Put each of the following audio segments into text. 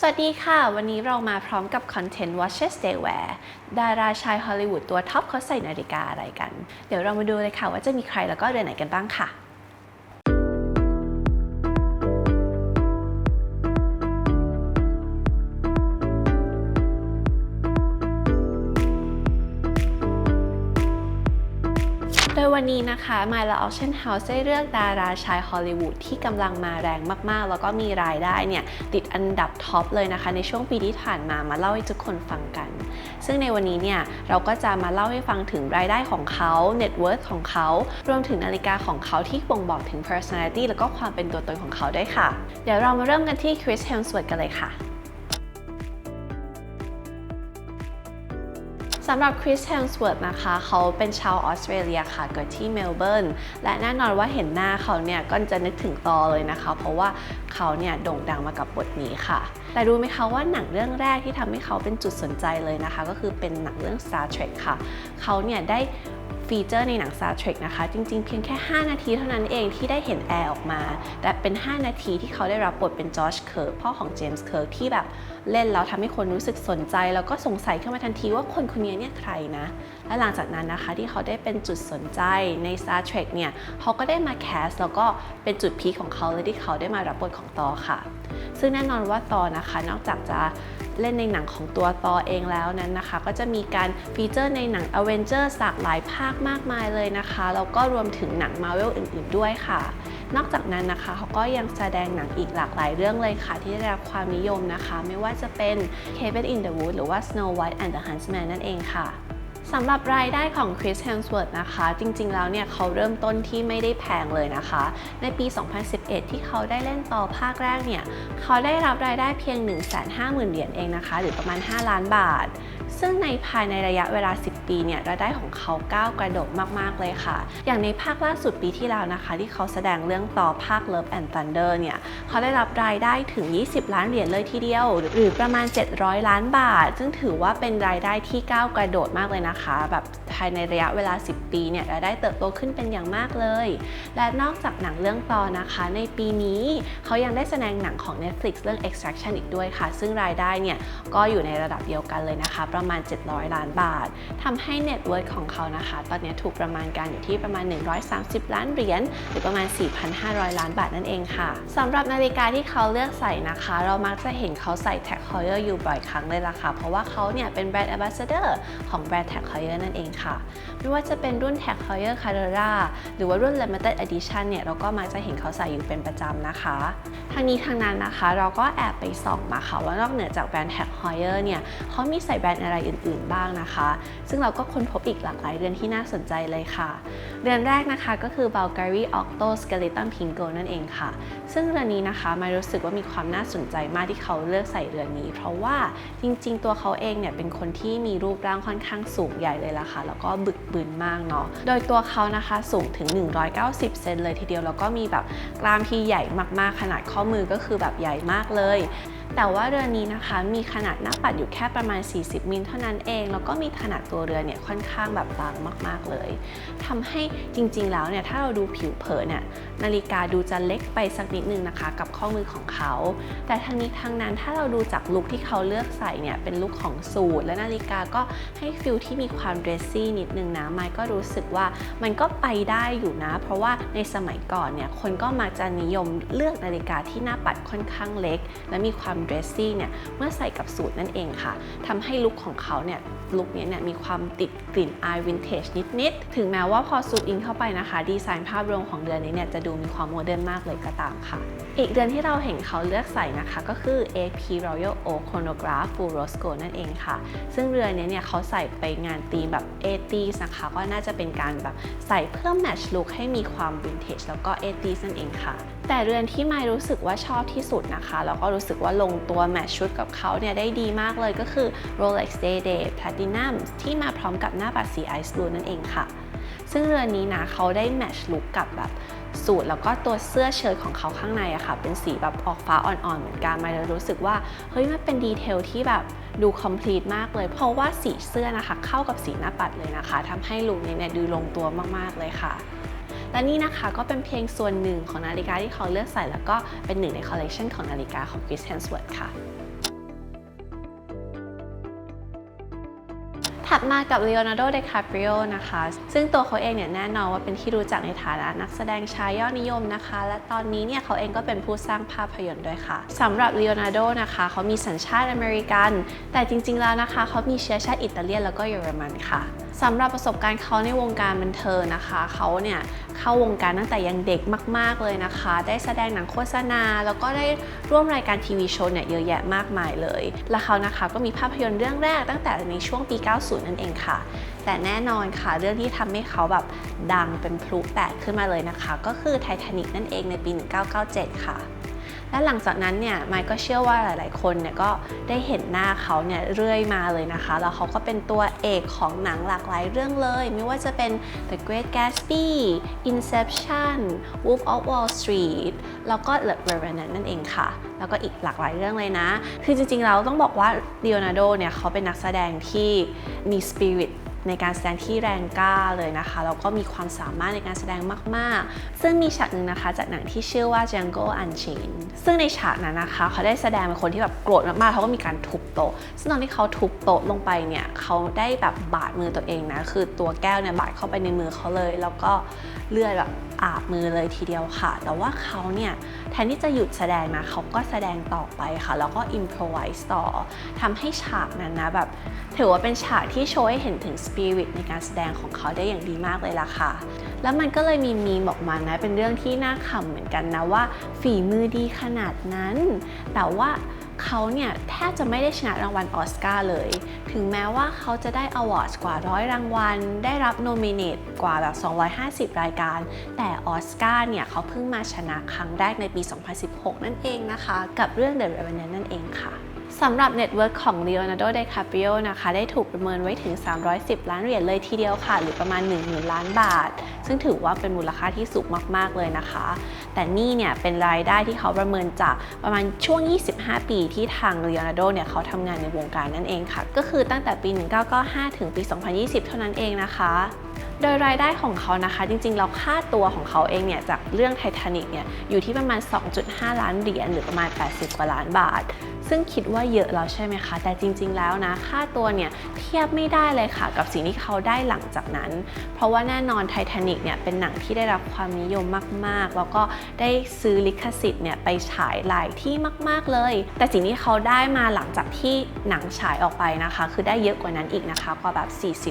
สวัสดีค่ะ วันนี้เรามาพร้อมกับคอนเทนต์ Watches They Wear ดาราชายฮอลลีวูดตัวท็อปเขาใส่นาฬิกาอะไรกัน เดี๋ยวเรามาดูเลยค่ะว่าจะมีใครแล้วก็เรือนไหนกันบ้างค่ะ วันนี้นะคะ My La Auction House ได้เลือกดาราชายฮอลลีวูดที่กำลังมาแรงมากๆ แล้วก็มีรายได้เนี่ย ติดอันดับท็อปเลยนะคะ ในช่วงปีที่ผ่านมามาเล่าให้ทุกคนฟังกัน ซึ่งในวันนี้เนี่ย เราก็จะมาเล่าให้ฟังถึงรายได้ของเขา Net worth ของเขา รวมถึงนาฬิกาของเขาที่บ่งบอกถึง personality แล้วก็ความเป็นตัวตนของเขาด้วยค่ะ เดี๋ยวเรามาเริ่มกันที่ Chris Hemsworth กันเลยค่ะ สำหรับคริสแฮมสเวิร์ดนะคะ เขาเป็นชาวออสเตรเลียค่ะ เกิดที่เมลเบิร์น และแน่นอนว่าเห็นหน้าเขาเนี่ยก็จะนึกถึงตอเลยนะคะ เพราะว่าเขาเนี่ยโด่งดังมากับบทนี้ค่ะ แต่รู้ไหมคะว่าหนังเรื่องแรกที่ทำให้เขาเป็นจุดสนใจเลยนะคะ ก็คือเป็นหนังเรื่อง Star Trek ค่ะ เขาเนี่ยได้ ฟีเจอร์ในหนัง Star Trek นะคะ จริงๆ เพียงแค่ 5 นาทีเท่านั้นเองที่ได้เห็นแอร์ออกมา แต่เป็น 5 นาทีที่เขาได้รับบทเป็นจอร์จเคิร์กพ่อของเจมส์เคิร์กที่แบบเล่นแล้วทำให้คนรู้สึกสนใจ แล้วก็สงสัยขึ้นมาทันทีว่าคนคนนี้เนี่ยใครนะ และหลังจากนั้นนะคะที่เขาได้เป็นจุดสนใจใน Star Trek เนี่ยเขาก็ได้มาแคสแล้วก็เป็นจุดพีคของเขาเลยที่เขาได้มารับบทของตอค่ะ ซึ่งแน่นอนว่าตอนะคะนอกจากจะ เล่นในหนังของตัวตอเองแล้วนั้นนะคะ ก็จะมีการฟีเจอร์ในหนัง a v e n g e r หลากหลายภาคมากมายเลยนะคะแล้วก็รวมถึงหนัง Marvel อื่นๆด้วยค่ะ นอกจากนั้นนะคะเขาก็ยังแสดงหนังอีกหลากหลายเรื่องเลยค่ะ ที่ได้รับความนิยมนะคะ ไม่ว่าจะเป็น Cabin in the Woods หรือว่า Snow White and the Huntsman นั่นเองค่ะ สำหรับรายได้ของ Chris Hemsworth นะคะ จริงๆ แล้วเนี่ยเขาเริ่มต้นที่ไม่ได้แพงเลยนะคะ ในปี 2011 ที่เขาได้เล่นต่อภาคแรกเนี่ย เขาได้รับรายได้เพียง 150,000 เหรียญเองนะคะ หรือประมาณ 5 ล้านบาท ซึ่งในภายในระยะเวลา 10 ปีเนี่ยรายได้ของเขาก้าวกระโดดมาก ๆ เลยค่ะ อย่างในภาคล่าสุดปีที่แล้วนะคะ ที่เขาแสดงเรื่องต่อภาค Love and Thunder เนี่ยเขาได้รับรายได้ถึง 20 ล้านเหรียญเลยทีเดียว หรือประมาณ 700 ล้านบาท ซึ่งถือว่าเป็นรายได้ที่ก้าวกระโดดมากเลยนะคะ แบบภายในระยะเวลา 10 ปีเนี่ยรายได้เติบโตขึ้นเป็นอย่างมากเลย และนอกจากหนังเรื่องต่อนะคะ ในปีนี้เขายังได้แสดงหนังของ Netflix เรื่อง Extraction อีกด้วยค่ะ ซึ่งรายได้เนี่ยก็อยู่ในระดับเดียวกันเลยนะคะประมาณ 700 ล้านบาททำให้ Net worth ของเขานะคะ ตอนนี้ถูกประมาณการอยู่ที่ประมาณ 130 ล้านเหรียญหรือประมาณ 4,500 ล้านบาทนั่นเองค่ะสำหรับนาฬิกาที่เขาเลือกใส่นะคะ เรามักจะเห็นเขาใส่แท Heuer อยู่บ่อยครั้งเลยล่ะค่ะ เพราะว่าเขาเนี่ยเป็นแบรนด์ Ambassador ของแบรนด์ Tag Heuer นั่นเองค่ะ ไม่ว่าจะเป็นรุ่น Tag Heuer Carrera หรือว่ารุ่น Limited Edition เนี่ยเราก็มักจะเห็นเขาใส่อยู่เป็นประจำนะคะทั้งนี้ทั้งนั้นนะคะ เราก็แอบไปส่องมาค่ะว่านอกเหนือจากแบรนด์ Tag Heuer เนี่ยเขามีใส่แบรนด์อะไรอื่น ๆ บ้างนะคะ ซึ่งเราก็ค้นพบอีกหลากหลายเรือนที่น่าสนใจเลยค่ะเรือนแรกนะคะก็คือ Bulgari Octo Skeleton Pingo นั่นเองค่ะ ซึ่งเรือนนี้นะคะม่รู้สึกว่ามีความน่าสนใจมากที่เขาเลือกใส่เรือนนี้ เพราะว่าจริง ๆ ตัวเขาเองเนี่ยเป็นคนที่มีรูปร่างค่อนข้างสูงใหญ่เลยล่ะค่ะ แล้วก็บึกบึนมากเนาะ โดยตัวเขานะคะสูงถึง 190 เซนเลยทีเดียว แล้วก็มีแบบกล้ามที่ใหญ่มากๆ ขนาดข้อมือก็คือแบบใหญ่มากเลย แต่ว่าเรือนนี้นะคะมีขนาดหน้าปัดอยู่แค่ประมาณ 40 มิลเท่านั้นเอง แล้วก็มีขนาดตัวเรือนเนี่ยค่อนข้างแบบบางมากๆเลยทำให้จริงๆแล้วเนี่ยถ้าเราดูผิวเผินเนี่ยนาฬิกาดูจะเล็กไปสักนิดนึงนะคะ กับข้อมือของเขา แต่ทั้งนี้ทั้งนั้นถ้าเราดูจากลุคที่เขาเลือกใส่เนี่ยเป็นลุคของสูทและนาฬิกาก็ให้ฟิลที่มีความเดรสซี่นิดนึงนะไมค์ก็รู้สึกว่ามันก็ไปได้อยู่นะ เพราะว่าในสมัยก่อนเนี่ยคนก็มักจะนิยมเลือกนาฬิกาที่หน้าปัดค่อนข้างเล็ก และมีความเดรสซี่เนี่ยเมื่อใส่กับสูทนั่นเองค่ะทำให้ลุคของเขาเนี่ยลุคนี้เนี่ยมีความติดกลิ่นอายวินเทจนิดๆ ถึงแม้ว่าพอซูมอินเข้าไปนะคะ ดีไซน์ภาพรวมของเดือนนี้เนี่ยจะดูมีความโมเดิร์นมากเลยก็ตามค่ะ อีกเรือนที่เราเห็นเขาเลือกใส่นะคะก็คือ AP Royal Oak Chronograph Full Rose Gold นั่นเองค่ะ ซึ่งเรือนนี้เนี่ยเขาใส่ไปงานธีมแบบ 80s นะคะ ก็น่าจะเป็นการแบบใส่เพื่อแมทช์ลุคให้มีความวินเทจแล้วก็ 80s นั่นเองค่ะ แต่เรือนที่ไม่รู้สึกว่าชอบที่สุดนะคะแล้วก็รู้สึกว่าลงตัวแมทช์ชุดกับเขาเนี่ยได้ดีมากเลยก็คือ Rolex Day Day Platinum ที่มาพร้อมกับหน้าปัดสี Ice Blue นั่นเองค่ะ ซึ่งเรือนนี้นะเขาได้แมทช์ลุคกับแบบ สูทแล้วก็ตัวเสื้อเชิ้ตของเขาข้างในอะค่ะ เป็นสีแบบออกฟ้าอ่อนๆเหมือนกันมาเลยรู้สึกว่าเฮ้ยมันเป็นดีเทลที่แบบดูคอมพลีทมากเลย เพราะว่าสีเสื้อนะคะ เข้ากับสีหน้าปัดเลยนะคะทำให้ลุคนี้เนี่ยดูลงตัวมากๆเลยค่ะและนี่นะคะก็เป็นเพียงส่วนหนึ่งของนาฬิกาที่เขาเลือกใส่ แล้วก็เป็นหนึ่งในคอลเลกชันของนาฬิกาของ Chris Hemsworth ค่ะ ถัดมากับเลโอนาร์โด เดคาปริโอนะคะ ซึ่งตัวเขาเองเนี่ยแน่นอนว่าเป็นที่รู้จักในฐานะนักแสดงชายยอดนิยมนะคะ และตอนนี้เนี่ยเขาเองก็เป็นผู้สร้างภาพยนตร์ด้วยค่ะสำหรับเลโอนาร์โดนะคะเขามีสัญชาติอเมริกัน แต่จริงๆแล้วนะคะเขามีเชื้อชาติอิตาเลียนแล้วก็เยอรมันค่ะ สำหรับประสบการณ์เขาในวงการบันเทิงนะคะเขาเนี่ยเข้าวงการตั้งแต่ยังเด็กมาก ๆเลยนะคะ ได้แสดงหนังโฆษณา แล้วก็ได้ร่วมรายการทีวีโชว์เนี่ยเยอะแยะมากมายเลย และเขานะคะก็มีภาพยนตร์เรื่องแรกตั้งแต่ในช่วงปี 90 นั่นเองค่ะ แต่แน่นอนค่ะเรื่องที่ทำให้เขาแบบดังเป็นพลุแตกขึ้นมาเลยนะคะ ก็คือไททานิกนั่นเองในปี 1997 ค่ะ และหลังจากนั้นเนี่ยไมค์ก็เชื่อว่าหลาย ๆ คนเนี่ยก็ได้เห็นหน้าเขาเนี่ยเรื่อยมาเลยนะคะ แล้วเขาก็เป็นตัวเอกของหนังหลากหลายเรื่องเลย ไม่ว่าจะเป็น The Great Gatsby Inception Wolf of Wall Street แล้วก็ The Revenant นั่นเองค่ะ แล้วก็อีกหลากหลายเรื่องเลยนะ คือจริง ๆ เราต้องบอกว่าเลโอนาร์โดเนี่ยเขาเป็นนักแสดงที่มีสปิริต ในการแสดงที่แรงกล้าเลยนะคะแล้วก็มีความสามารถในการแสดงมาก ๆ ซึ่งมีฉากหนึ่งนะคะจากหนังที่ชื่อว่า Django Unchained ซึ่งในฉากนั้นนะคะเขาได้แสดงเป็นคนที่แบบโกรธมากๆเขาก็มีการทุบโต๊ะ ซึ่งตอนที่เขาทุบโต๊ะลงไปเนี่ยเขาได้แบบบาดมือตัวเองนะคือตัวแก้วเนี่ยบาดเข้าไปในมือเขาเลย แล้วก็เลือดแบบ อาบมือเลยทีเดียวค่ะ แต่ว่าเขาเนี่ยแทนที่จะหยุดแสดงนะเขาก็แสดงต่อไปค่ะ แล้วก็ improvise ต่อทำให้ฉากนั้นนะแบบถือว่าเป็นฉากที่โชว์ให้เห็นถึงสปิริตในการแสดงของเขาได้อย่างดีมากเลยล่ะค่ะ แล้วมันก็เลยมีมีมออกมานะ เป็นเรื่องที่น่าขำเหมือนกันนะว่าฝีมือดีขนาดนั้น แต่ว่า เขาเนี่ยแทบจะไม่ได้ชนะรางวัลออสการ์เลย ถึงแม้ว่าเขาจะได้อวอร์ดกว่าร้อยรางวัล ได้รับโนมิเนตกว่าแบบ 250 รายการ แต่ออสการ์เนี่ยเขาเพิ่งมาชนะครั้งแรกในปี 2016 นั่นเองนะคะ กับเรื่อง The Revenant นั่นเองค่ะ สำหรับเน็ตเวิร์กของ Leonardo DiCaprio นะคะ ได้ถูกประเมินไว้ถึง 310 ล้านเหรียญเลยทีเดียวค่ะ หรือประมาณ 10,000 ล้านบาท ซึ่งถือว่าเป็นมูลค่าที่สูงมากๆเลยนะคะ แต่นี่เนี่ยเป็นรายได้ที่เขาประเมินจากประมาณช่วง 25 ปีที่ทาง Leonardo เนี่ยเขาทำงานในวงการนั่นเองค่ะ ก็คือตั้งแต่ปี 1995 ถึงปี 2020 เท่านั้นเองนะคะโดยรายได้ของเขานะคะ จริงๆแล้วค่าตัวของเขาเองเนี่ย จากเรื่องไททานิกเนี่ย อยู่ที่ประมาณ 2.5 ล้านเหรียญหรือประมาณ 80 กว่าล้านบาท ซึ่งคิดว่าเยอะแล้วใช่ไหมคะ แต่จริง ๆ แล้วนะ ค่าตัวเนี่ยเทียบไม่ได้เลยค่ะ กับสิ่งที่เขาได้หลังจากนั้น เพราะว่าแน่นอนไททานิกเนี่ยเป็นหนังที่ได้รับความนิยมมาก ๆ แล้วก็ได้ซื้อลิขสิทธิ์เนี่ยไปฉายหลายที่มาก ๆ เลย แต่สิ่งที่เขาได้มาหลังจากที่หนังฉายออกไปนะคะ คือได้เยอะกว่านั้นอีกนะคะ กว่าแบบ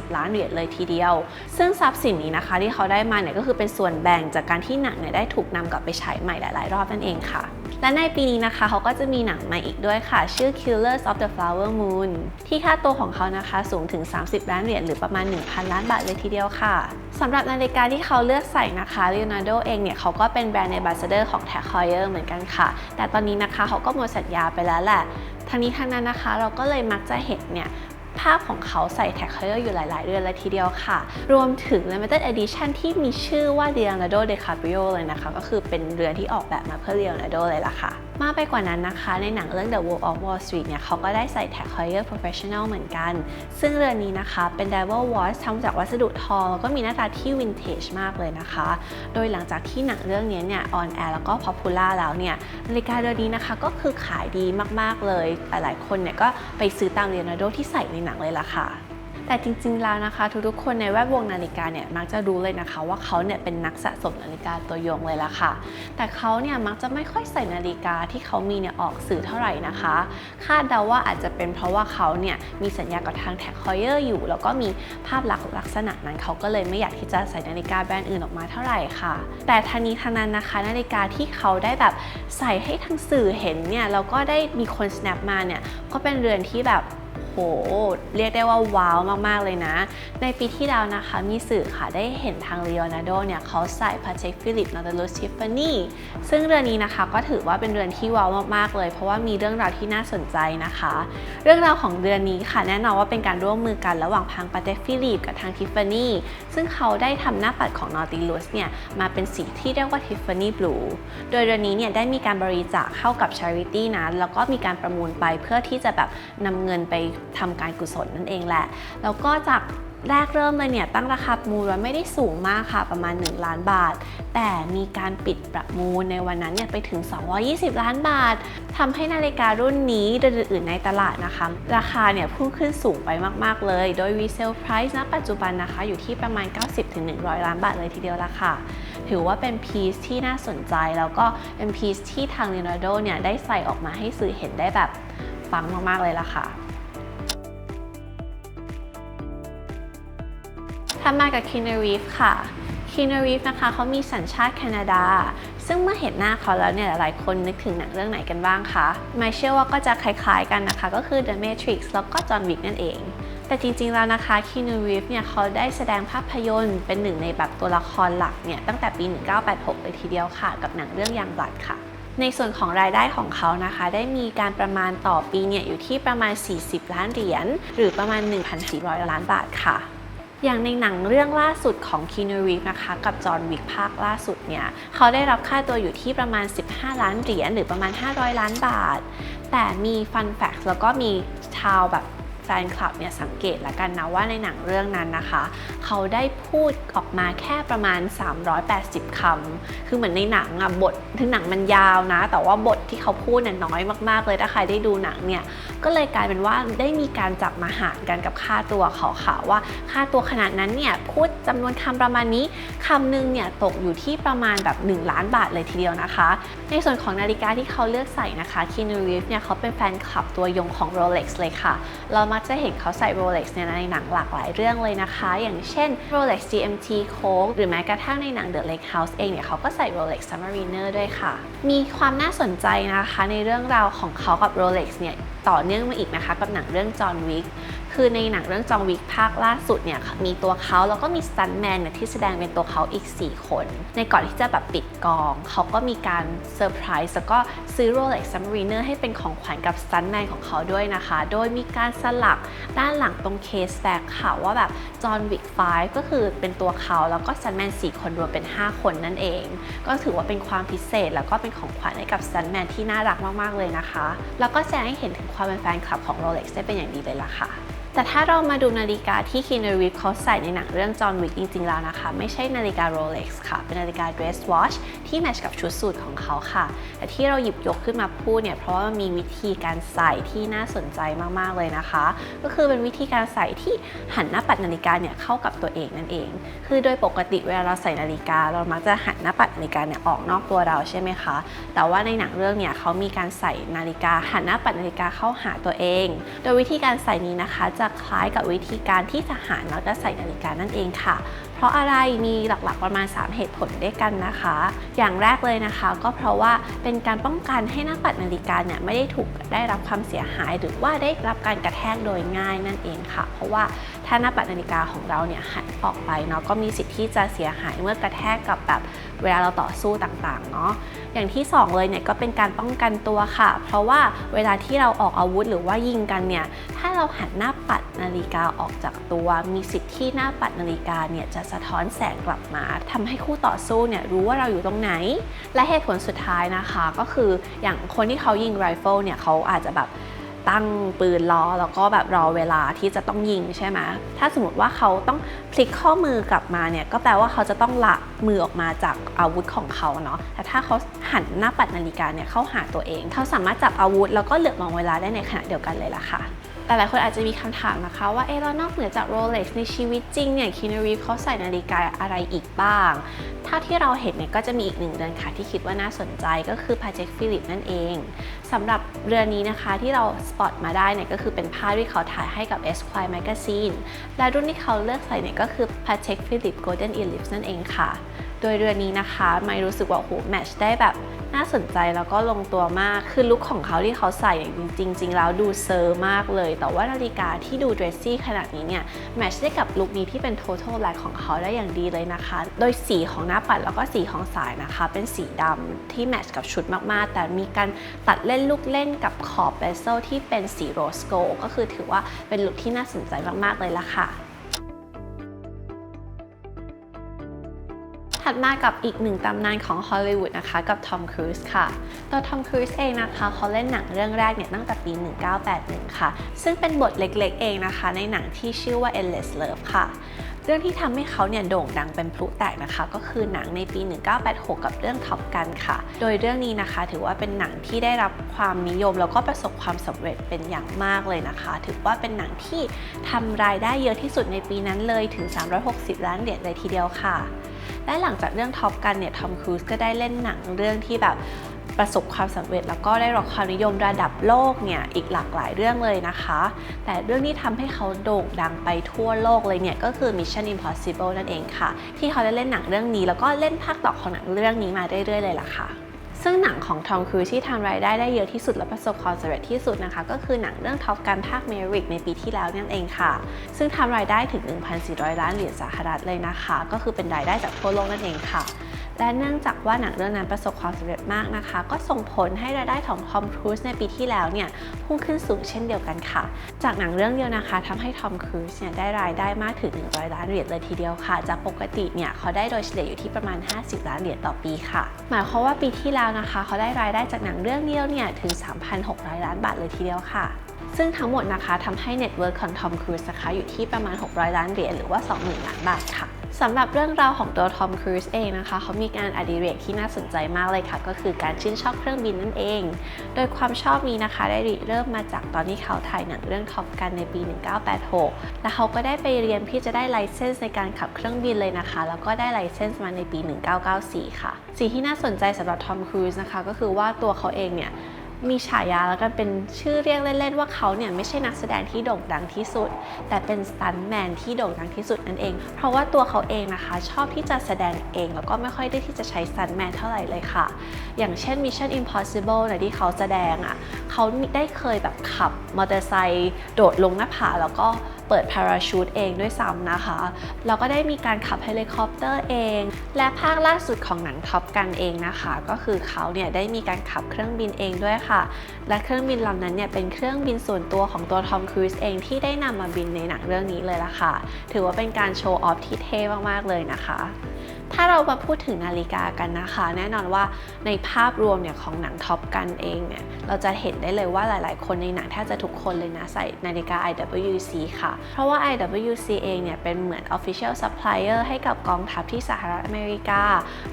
40 ล้านเหรียญเลยทีเดียว ซึ่งทรัพย์สินนี้นะคะ ที่เขาได้มาเนี่ยก็คือเป็นส่วนแบ่งจากการที่หนังเนี่ยได้ถูกนำกลับไปฉายใหม่หลาย ๆ รอบนั่นเองค่ะและในปีนี้นะคะเขาก็จะมีหนังใหม่อีกด้วยค่ะ ชื่อ Killers of the Flower Moon ที่ค่าตัวของเขานะคะสูงถึง 30 ล้านเหรียญหรือประมาณ 1,000 ล้านบาทเลยทีเดียวค่ะสำหรับนาฬิกาที่เขาเลือกใส่นะคะ Leonardo เองเนี่ยเขาก็เป็นแบรนด์ Ambassador ของ Tag Heuer เหมือนกันค่ะ แต่ตอนนี้นะคะเขาก็หมดสัญญาไปแล้วแหละทั้งนี้ทั้งนั้นนะคะเราก็เลยมักจะเห็นเนี่ย ภาพของเขาใส่แท็กเคอร์อยู่หลาย ๆ เรือนเลยทีเดียวค่ะ รวมถึง Limited Edition ที่มีชื่อว่า Leonardo DiCaprio เลยนะคะ ก็คือเป็นเรือนที่ออกแบบมาเพื่อ Leonardo เลยล่ะค่ะ มากไปกว่านั้นนะคะ ในหนังเรื่อง The Wolf of Wall Street เนี่ยเขาก็ได้ใส่แท็ก Heuer Professional เหมือนกัน ซึ่งเรือนนี้นะคะ เป็น Diver Watch ทำจากวัสดุทอง แล้วก็มีหน้าตาที่วินเทจมากเลยนะคะ โดยหลังจากที่หนังเรื่องนี้เนี่ยออนแอร์แล้วก็ popular แล้วเนี่ยนาฬิกาเรือนนี้นะคะก็คือขายดีมากๆเลย หลายๆคนเนี่ยก็ไปซื้อตาม Leonardo ที่ใส่ในหนังเลยล่ะค่ะ แต่จริงๆแล้วนะคะ ทุกๆคนในแวดวงนาฬิกาเนี่ยมักจะรู้เลยนะคะว่าเขาเนี่ยเป็นนักสะสมนาฬิกาตัวยงเลยล่ะค่ะ แต่เขาเนี่ยมักจะไม่ค่อยใส่นาฬิกาที่เขามีเนี่ยออกสื่อเท่าไหร่นะคะ คาดเดาว่าอาจจะเป็นเพราะว่าเขาเนี่ยมีสัญญากับทางแท็กคอยเออร์อยู่ แล้วก็มีภาพลักษณ์ลักษณะนั้นเขาก็เลยไม่อยากที่จะใส่นาฬิกาแบรนด์อื่นออกมาเท่าไหร่ค่ะ แต่ทางนี้ทางนั้นนะคะนาฬิกาที่เขาได้แบบใส่ให้ทั้งสื่อเห็นเนี่ยแล้วก็ได้มีคน snap มาเนี่ยก็เป็นเรือนที่แบบ ห เรียกได้ว่าว้าวมากๆเลยนะ ในปีที่แล้วนะคะมีสื่อค่ะได้เห็นทาง Leonardo เนี่ยเขาใส่ Patek Philippe Nautilus Tiffany ซึ่งเรือนนี้นะคะก็ถือว่าเป็นเรือนที่ว้าวมากๆเลย เพราะว่ามีเรื่องราวที่น่าสนใจนะคะ เรื่องราวของเรือนนี้ค่ะแน่นอนว่าเป็นการร่วมมือกันระหว่างทาง Patek Philippe กับทาง Tiffany ซึ่งเขาได้ทำหน้าปัดของ Nautilus เนี่ยมาเป็นสีที่เรียกว่า Tiffany Blue โดยเรือนนี้เนี่ยได้มีการบริจาคเข้ากับ Charity นะแล้วก็มีการประมูลไปเพื่อที่จะแบบนำเงินไปทำการกุศลนั่นเองแหละ แล้วก็จากแรกเริ่มเลยเนี่ยตั้งราคาประมูลไว้ไม่ได้สูงมากค่ะประมาณ 1 ล้านบาท แต่มีการปิดประมูลในวันนั้นเนี่ยไปถึง 220 ล้านบาททำให้นาฬิการุ่นนี้เดือนอื่นในตลาดนะคะ ราคาเนี่ยพุ่งขึ้นสูงไปมาก ๆ เลย โดย resale price ณปัจจุบันนะคะ อยู่ที่ประมาณ 90-100 ล้านบาทเลยทีเดียวละค่ะ ถือว่าเป็นพีซที่น่าสนใจแล้วก็เป็นพีซที่ทาง Leonardo เนี่ยได้ใส่ออกมาให้สื่อเห็นได้แบบฟังมากๆเลยล่ะค่ะ ถัดมากับ k e a n u Reeves ค่ะ k e a n u Reeves นะคะเขามีสัญชาติแคนาดา ซึ่งเมื่อเห็นหน้าเขาแล้วเนี่ยหลายคนนึกถึงหนังเรื่องไหนกันบ้างคะไม่เชื่อว่าก็จะคล้ายๆกันนะคะ ก็คือ The Matrix แล้วก็ John Wick นั่นเองแต่จริงๆ แล้วนะคะ k e a n u Reeves เนี่ยเขาได้แสดงภาพยนตร์เป็นหนึ่งในแบบตัวละครหลักเนี่ยตั้งแต่ปี 1986 เลยทีเดียวค่ะ กับหนังเรื่องยังบัดค่ะ ในส่วนของรายได้ของเขานะคะ ได้มีการประมาณต่อปีเนี่ยอยู่ที่ประมาณ 40 ล้านเหรียญหรือประมาณ 1,400 ล้านบาทค่ะ อย่างในหนังเรื่องล่าสุดของคีนูรีฟนะคะกับจอห์นวิกภาคล่าสุดเนี่ยเขาได้รับค่าตัวอยู่ที่ประมาณ 15 ล้านเหรียญหรือประมาณ 500 ล้านบาท แต่มีฟันแฟกแล้วก็มีชาวแบบ ฟนคลับเนี่ยสังเกตละกันนะว่าในหนังเรื่องนั้นนะคะ เขาได้พูดออกมาแค่ประมาณ 380คำคือเหมือนในหนังอะบทถึงหนังมันยาวนะ แต่ว่าบทที่เขาพูดเนี่ยน้อยมากๆเลยถ้าใครได้ดูหนังเนี่ยก็เลยกลายเป็นว่าได้มีการจับมาหารกันกับค่าตัวเขาค่ะว่าค่าตัวขนาดนั้นเนี่ยพูด จำนวนคำประมาณนี้คำหนึงเนี่ยตกอยู่ที่ประมาณแบบ 1 ล้านบาทเลยทีเดียวนะคะ ในส่วนของนาฬิกาที่เขาเลือกใส่นะคะคีนูรีฟเนี่ยเขาเป็นแฟนคลับตัวยงของ Rolex เลยค่ะ เรามักจะเห็นเขาใส่ Rolex เนี่ยในหนังหลากหลายเรื่องเลยนะคะ อย่างเช่น Rolex GMT Coke หรือแม้กระทั่งในหนัง The Lake House เองเนี่ยเขาก็ใส่ Rolex Submariner ด้วยค่ะ มีความน่าสนใจนะคะในเรื่องราวของเขากับ Rolex เนี่ยต่อเนื่องมาอีกนะคะกับหนังเรื่อง John Wick คือในหนังเรื่องจองวิกภาคล่าสุดเนี่ยมีตัวเขาแล้วก็มีสตันแมนเนี่ยที่แสดงเป็นตัวเขาอีก 4 คน ในก่อนที่จะแบบปิดกอง เขาก็มีการเซอร์ไพรส์แล้วก็ซื้อ Rolex Submariner ให้เป็นของขวัญกับสตันแมนของเขาด้วยนะคะ โดยมีการสลักด้านหลังตรงเคสแตกค่ะว่าแบบจอห์นวิก5ก็คือเป็นตัวเขาแล้วก็สตันแมน4คนรวมเป็น 5 คนนั่นเอง ก็ถือว่าเป็นความพิเศษแล้วก็เป็นของขวัญให้กับสตันแมนที่น่ารักมากๆเลยนะคะ แล้วก็แสดงให้เห็นถึงความเป็นแฟนคลับของ Rolex ได้เป็นอย่างดีเลยล่ะค่ะ แต่ถ้าเรามาดูนาฬิกาที่คีน r รีฟเขาใส่ในหนังเรื่องจอห์นวิกจริงๆแล้วนะคะ ไม่ใช่นาฬิกา Rolex ค่ะ เป็นนาฬิกา dress watch ที่แมทช์กับชุดสูทของเขาค่ะ แต่ที่เราหยิบยกขึ้นมาพูดเนี่ย เพราะว่ามันมีวิธีการใส่ที่น่าสนใจมากๆเลยนะคะ ก็คือเป็นวิธีการใส่ที่หันหน้าปัดนาฬิกาเนี่ยเข้ากับตัวเองนั่นเอง คือโดยปกติเวลาเราใส่นาฬิกา เรามักจะหันหน้าปัดนาฬิกาเนี่ยออกนอกตัวเราใช่ไหมคะ แต่ว่าในหนังเรื่องเนี่ยเขามีการใส่นาฬิกาหันหน้าปัดนาฬิกาเข้าหาตัวเอง โดยวิธีการใส่นี้นะคะจะคล้ายกับวิธีการที่ทหารเราจะใส่นาฬิกานั่นเองค่ะ เพราะอะไรมีหลักๆประมาณ 3 เหตุผลด้วยกันนะคะ อย่างแรกเลยนะคะ ก็เพราะว่าเป็นการป้องกันให้นักปัดนาฬิกาเนี่ยไม่ได้ถูกได้รับความเสียหาย หรือว่าได้รับการกระแทกโดยง่ายนั่นเองค่ะ เพราะว่า ถ้าหน้าปัดนาฬิกาของเราเนี่ยหันออกไปเนาะก็มีสิทธิ์ที่จะเสียหายเมื่อกระแทกกับแบบเวลาเราต่อสู้ต่างๆเนาะอย่างที่ 2 เลยเนี่ยก็เป็นการป้องกันตัวค่ะ เพราะว่าเวลาที่เราออกอาวุธหรือว่ายิงกันเนี่ยถ้าเราหันหน้าปัดนาฬิกาออกจากตัว มีสิทธิ์ที่หน้าปัดนาฬิกาเนี่ยจะสะท้อนแสงกลับมาทำให้คู่ต่อสู้เนี่ยรู้ว่าเราอยู่ตรงไหน และเหตุผลสุดท้ายนะคะ ก็คืออย่างคนที่เขายิงไรเฟิลเนี่ยเขาอาจจะแบบ ตั้งปืนรอแล้วก็แบบรอเวลาที่จะต้องยิงใช่ไหมถ้าสมมติว่าเขาต้องพลิกข้อมือกลับมาเนี่ยก็แปลว่าเขาจะต้องละมือออกมาจากอาวุธของเขาเนาะแต่ถ้าเขาหันหน้าปัดนาฬิกาเนี่ยเข้าหาตัวเอง เขาสามารถจับอาวุธแล้วก็เหลือบมองเวลาได้ในขณะเดียวกันเลยล่ะค่ะ หลายคนอาจจะมีคำถามนะคะว่าเออแล้วนอกเหนือจาก Rolex ในชีวิตจริงเนี่ยคีน r รีฟเขาใส่นาฬิกาอะไรอีกบ้าง ถ้าที่เราเห็นเนี่ยก็จะมีอีกหนึ่งเรือนค่ะที่คิดว่าน่าสนใจก็คือ Patek Philippe นั่นเองสำหรับเรือนนี้นะคะที่เราสปอตมาได้เนี่ยก็คือเป็นภาพที่เขาถ่ายให้กับ Esquire Magazine และรุ่นที่เขาเลือกใส่เนี่ยก็คือ Patek Philippe Golden Ellipse นั่นเองค่ะ โดยเรือนนี้นะคะไม่รู้สึกว่าโหแมชได้แบบน่าสนใจแล้วก็ลงตัวมากคือลุคของเขาที่เขาใส่อย่างจริง ๆ แล้วดูเซอร์มากเลย แต่ว่านาฬิกาที่ดูเดรสซี่ขนาดนี้เนี่ยแมชได้กับลุคนี้ที่เป็น total black ของเขาได้อย่างดีเลยนะคะ โดยสีของหน้าปัดแล้วก็สีของสายนะคะ เป็นสีดำที่แมชกับชุดมากๆ แต่มีการตัดเล่นลูกเล่นกับขอบเบเซลที่เป็นสีโรสโกก็คือถือว่าเป็นลุคที่น่าสนใจมากๆเลยละค่ะ ถัดมากับอีกหนึ่งตำนานของฮอลลีวูดนะคะกับทอมครูซค่ะตัวทอมครูซเองนะคะเขาเล่นหนังเรื่องแรกเนี่ยตั้งแต่ปี 1981 ค่ะ ซึ่งเป็นบทเล็กๆเองนะคะ ในหนังที่ชื่อว่า Endless Love ค่ะเรื่องที่ทำให้เขาเนี่ยโด่งดังเป็นพลุแตกนะคะ ก็คือหนังในปี 1986 กับเรื่องท็อปกันค่ะ โดยเรื่องนี้นะคะถือว่าเป็นหนังที่ได้รับความนิยม แล้วก็ประสบความสำเร็จเป็นอย่างมากเลยนะคะ ถือว่าเป็นหนังที่ทำรายได้เยอะที่สุดในปีนั้นเลยถึง 360 ล้านเหรียญเลยทีเดียวค่ะ และหลังจากเรื่องท็อปกันเนี่ยทอมครูซก็ได้เล่นหนังเรื่องที่แบบประสบความสำเร็จแล้วก็ได้รับความนิยมระดับโลกเนี่ยอีกหลากหลายเรื่องเลยนะคะ แต่เรื่องที่ทำให้เขาโด่งดังไปทั่วโลกเลยเนี่ยก็คือ Mission Impossible นั่นเองค่ะ ที่เขาได้เล่นหนังเรื่องนี้ แล้วก็เล่นภาคต่อของหนังเรื่องนี้มาเรื่อยๆเลยล่ะค่ะ ซึ่งหนังของทอมครูซที่ทำรายได้ได้เยอะที่สุดและประสบความสำเร็จที่สุดนะคะ ก็คือหนังเรื่องท็อปกันภาคเมริกในปีที่แล้วนั่นเองค่ะ ซึ่งทำรายได้ถึง 1,400 ล้านเหรียญสหรัฐเลยนะคะ ก็คือเป็นรายได้จากทั่วโลกนั่นเองค่ะ และเนื่องจากว่าหนังเรื่องนั้นประสบความสำเร็จมากนะคะ ก็ส่งผลให้รายได้ของทอมครูซในปีที่แล้วเนี่ยพุ่งขึ้นสูงเช่นเดียวกันค่ะ จากหนังเรื่องเดียวนะคะทำให้ทอมครูซเนี่ยได้รายได้มากถึง 100 ล้านเหรียญเลยทีเดียวค่ะ จากปกติเนี่ยเขาได้โดยเฉลี่ยอยู่ที่ประมาณ 50 ล้านเหรียญต่อปีค่ะ หมายความว่าปีที่แล้วนะคะ เขาได้รายได้จากหนังเรื่องเดียวเนี่ยถึง 3,600 ล้านบาทเลยทีเดียวค่ะ ซึ่งทั้งหมดนะคะทำให้เน็ตเวิร์กของทอมครูซนะคะอยู่ที่ประมาณ 600 ล้านเหรียญหรือว่า 20,000 ล้านบาทค่ะสำหรับเรื่องราวของตัวทอมครูซเองนะคะ เขามีการอดิเรกที่น่าสนใจมากเลยค่ะ ก็คือการชื่นชอบเครื่องบินนั่นเอง โดยความชอบนี้นะคะ ได้ริเริ่มมาจากตอนที่เขาถ่ายหนังเรื่องท็อปกันในปี 1986 และเขาก็ได้ไปเรียนที่จะได้ไลเซนส์ในการขับเครื่องบินเลยนะคะ แล้วก็ได้ไลเซนส์มาในปี 1994 ค่ะ สิ่งที่น่าสนใจสำหรับทอมครูซนะคะ ก็คือว่าตัวเขาเองเนี่ย มีฉายาแล้วก็เป็นชื่อเรียกเล่นๆว่าเขาเนี่ยไม่ใช่นักแสดงที่โด่งดังที่สุด แต่เป็นสตันแมนที่โด่งดังที่สุดนั่นเอง เพราะว่าตัวเขาเองนะคะ ชอบที่จะแสดงเอง แล้วก็ไม่ค่อยได้ที่จะใช้สตันแมนเท่าไหร่เลยค่ะ อย่างเช่น Mission Impossible นะที่เขาแสดงอะ่ะเขาได้เคยแบบขับมอเตอร์ไซค์โดดลงหน้าผาแล้วก็ เปิดพาราชูตเองด้วยซ้ำนะคะ เราก็ได้มีการขับเฮลิคอปเตอร์เอง และภาคล่าสุดของหนังท็อปกันเองนะคะ ก็คือเขาเนี่ยได้มีการขับเครื่องบินเองด้วยค่ะ และเครื่องบินลำนั้นเนี่ยเป็นเครื่องบินส่วนตัวของตัวทอมครูซเองที่ได้นำมาบินในหนังเรื่องนี้เลยล่ะค่ะ ถือว่าเป็นการโชว์ออฟที่เท่มากๆเลยนะคะ ถ้าเรามาพูดถึงนาฬิกากันนะคะ แน่นอนว่าในภาพรวมเนี่ยของหนังท็อปกันเองเนี่ยเราจะเห็นได้เลยว่าหลาย ๆ คนในหนังแทบจะทุกคนเลยนะใส่นาฬิกา IWC ค่ะ เพราะว่า IWC เองเนี่ยเป็นเหมือน Official Supplier ให้กับกองทัพที่สหรัฐอเมริกา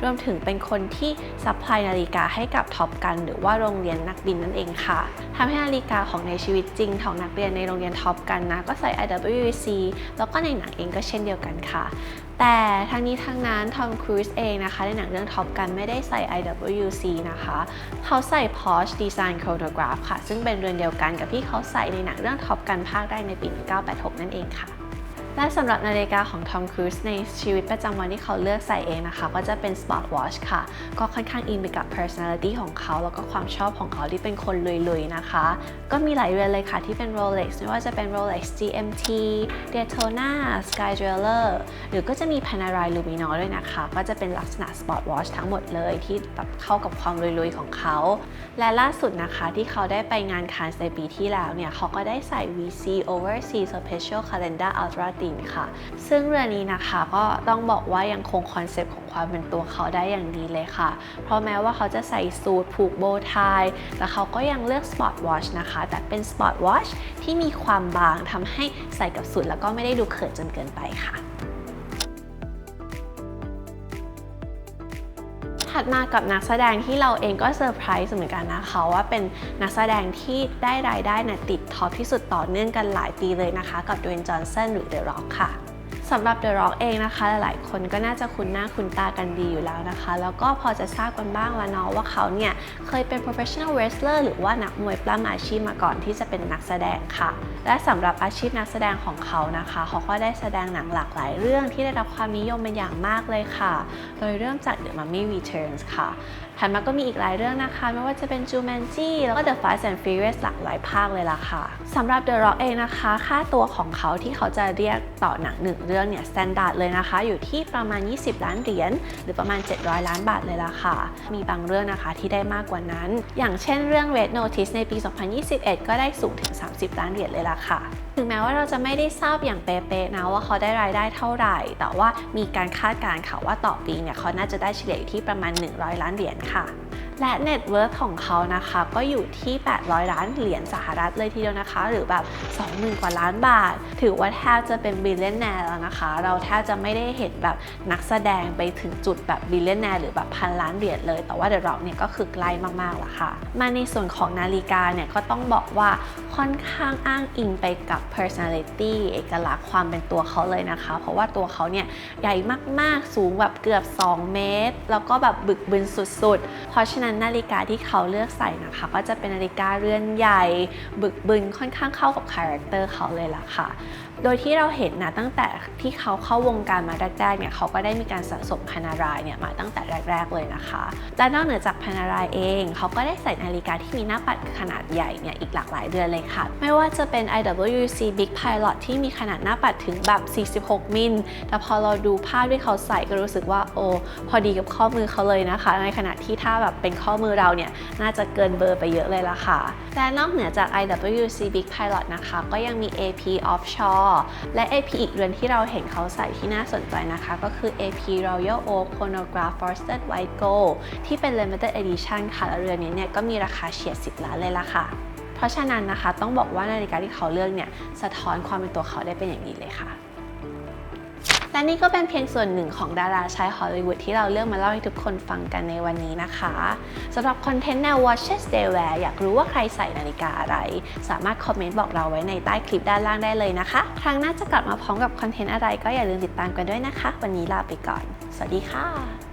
รวมถึงเป็นคนที่ซัพพลายนาฬิกาให้กับท็อปกันหรือว่าโรงเรียนนักบินนั่นเองค่ะทำให้นาฬิกาของในชีวิตจริงของนักเรียนในโรงเรียนท็อปกันนะก็ใส่ IWC แล้วก็ในหนังเองก็เช่นเดียวกันค่ะ แต่ทั้งนี้ทั้งนั้นทอมครูซเองนะคะ ในหนังเรื่องท็อปกันไม่ได้ใส่ IWC นะคะ เขาใส่ Porsche Design Chronograph ค่ะ ซึ่งเป็นเรือนเดียวกันกับที่เขาใส่ในหนังเรื่องท็อปกันภาคแรกในปี 1986 นั่นเองค่ะ และสำหรับนาฬิกาของทอมครูซในชีวิตประจำวันที่เขาเลือกใส่เองนะคะ ก็จะเป็น Sport Watch ค่ะ ก็ค่อนข้างอินไปกับ personality ของเขา แล้วก็ความชอบของเขาที่เป็นคนลุยๆนะคะ ก็มีหลายเรือนเลยค่ะที่เป็น Rolex ไม่ว่าจะเป็น Rolex GMT Daytona Sky Jeweler หรือก็จะมี Panerai Lumino ด้วยนะคะ ก็จะเป็นลักษณะ Sport Watch ทั้งหมดเลยที่แบบเข้ากับความลุยๆของเขา และล่าสุดนะคะที่เขาได้ไปงานคานในปีที่แล้วเนี่ยเขาก็ได้ใส่ VC Overseas Special Calendar Ultra Thin ค่ะ ซึ่งเรือนนี้นะคะก็ต้องบอกว่ายังคงคอนเซปต์ของความเป็นตัวเขาได้อย่างดีเลยค่ะ เพราะแม้ว่าเขาจะใส่สูทผูกโบว์ไทแต่เขาก็ยังเลือกสปอตวอชนะคะ แต่เป็นสปอตวอชที่มีความบางทำให้ใส่กับสูทแล้วก็ไม่ได้ดูเขินจนเกินไปค่ะ ถัดมากับนักแสดงที่เราเองก็เซอร์ไพรส์เหมือนกันนะคะว่าเป็นนักแสดงที่ได้รายได้นะติดท็อปที่สุดต่อเนื่องกันหลายปีเลยนะคะ กับดเวนจอห์นสันหรือเดรร็อกค่ะ สำหรับ The Rock เองนะคะ หลายๆ คนก็น่าจะคุ้นหน้าคุ้นตากันดีอยู่แล้วนะคะ แล้วก็พอจะทราบกันบ้างแล้วเนาะว่าเขาเนี่ย เคยเป็น professional wrestler หรือว่านักมวยปล้ำอาชีพมาก่อนที่จะเป็นนักแสดงค่ะ และสำหรับอาชีพนักแสดงของเขานะคะ เขาก็ได้แสดงหนังหลากหลายเรื่องที่ได้รับความนิยมเป็นอย่างมากเลยค่ะ โดยเริ่มจาก The Mummy Returns ค่ะถัดมาก็มีอีกหลายเรื่องนะคะ ไม่ว่าจะเป็น Jumanji แล้วก็ The Fast and Furious หลากหลายภาคเลยล่ะค่ะสำหรับ The Rock เองนะคะ ค่าตัวของเขาที่เขาจะเรียกต่อหนังหนึ่งเรื่องเนี่ย standard เลยนะคะ อยู่ที่ประมาณ 20 ล้านเหรียญหรือประมาณ 700 ล้านบาทเลยล่ะค่ะ มีบางเรื่องนะคะที่ได้มากกว่านั้น อย่างเช่นเรื่อง Red Notice ในปี 2021 ก็ได้สูงถึง 30 ล้านเหรียญเลยล่ะค่ะถึงแม้ว่าเราจะไม่ได้ทราบอย่างเป๊ะๆนะว่าเขาได้รายได้เท่าไหร่ แต่ว่ามีการคาดการณ์ค่ะว่าต่อปีเนี่ยเขาน่าจะได้เฉลี่ยที่ประมาณ 100 ล้านเหรียญค่ะ และ Net Worth ของเขานะคะ ก็อยู่ที่ 800 ล้านเหรียญสหรัฐเลยทีเดียวนะคะ หรือแบบ 20,000 กว่าล้านบาท ถือว่าแทบจะเป็นบิลเลนแนร์แล้วนะคะ เราแทบจะไม่ได้เห็นแบบนักแสดงไปถึงจุดแบบบิลเลนแนร์หรือแบบพันล้านเหรียญเลย แต่ว่า The Rock เนี่ยก็คือใกล้มากๆแล้วค่ะ มาในส่วนของนาฬิกาเนี่ยก็ต้องบอกว่าค่อนข้างอ้างอิงไปกับ personality เอกลักษณ์ความเป็นตัวเขาเลยนะคะ เพราะว่าตัวเขาเนี่ยใหญ่มากๆ สูงแบบเกือบ 2 เมตร แล้วก็แบบบึกบึนสุดๆพราะฉะนั้นนาฬิกาที่เขาเลือกใส่นะคะ ก็จะเป็นนาฬิกาเรือนใหญ่ บึกบึนค่อนข้างเข้ากับคาแรคเตอร์เขาเลยล่ะค่ะ โดยที่เราเห็นนะตั้งแต่ที่เขาเข้าวงการมาแรกๆเนี่ยเขาก็ได้มีการสะสมพนารายเนี่ยมาตั้งแต่แรก ๆ เลยนะคะ และนอกเหนือจากพนารายเอง เขาก็ได้ใส่นาฬิกาที่มีหน้าปัดขนาดใหญ่เนี่ยอีกหลากหลายเดือนเลยค่ะ ไม่ว่าจะเป็น IWC Big Pilot ที่มีขนาดหน้าปัดถึงแบบ 46 มิล แต่พอเราดูภาพที่เขาใส่ก็รู้สึกว่าโอ้พอดีกับข้อมือเขาเลยนะคะ ในขณะที่ถ้าแบบเป็นข้อมือเราเนี่ยน่าจะเกินเบอร์ไปเยอะเลยล่ะค่ะ และนอกเหนือจาก IWC Big Pilot นะคะ ก็ยังมี AP Offshore และ AP อีกเรือนที่เราเห็นเขาใส่ที่น่าสนใจนะคะ ก็คือ AP Royal Oak Chronograph Frosted White Gold ที่เป็น Limited Edition ค่ะและเรือนนี้เนี่ยก็มีราคาเฉียด 10 ล้านเลยล่ะค่ะ เพราะฉะนั้นนะคะต้องบอกว่านาฬิกาที่เขาเลือกเนี่ยสะท้อนความเป็นตัวเขาได้เป็นอย่างดีเลยค่ะ และนี่ก็เป็นเพียงส่วนหนึ่งของดาราชายฮอลลีวูดที่เราเลือกมาเล่าให้ทุกคนฟังกันในวันนี้นะคะสำหรับคอนเทนต์แนว Watches Day Wear อยากรู้ว่าใครใส่นาฬิกาอะไร สามารถคอมเมนต์บอกเราไว้ในใต้คลิปด้านล่างได้เลยนะคะ ครั้งหน้าจะกลับมาพร้อมกับคอนเทนต์อะไรก็อย่าลืมติดตามกันด้วยนะคะ วันนี้ลาไปก่อน สวัสดีค่ะ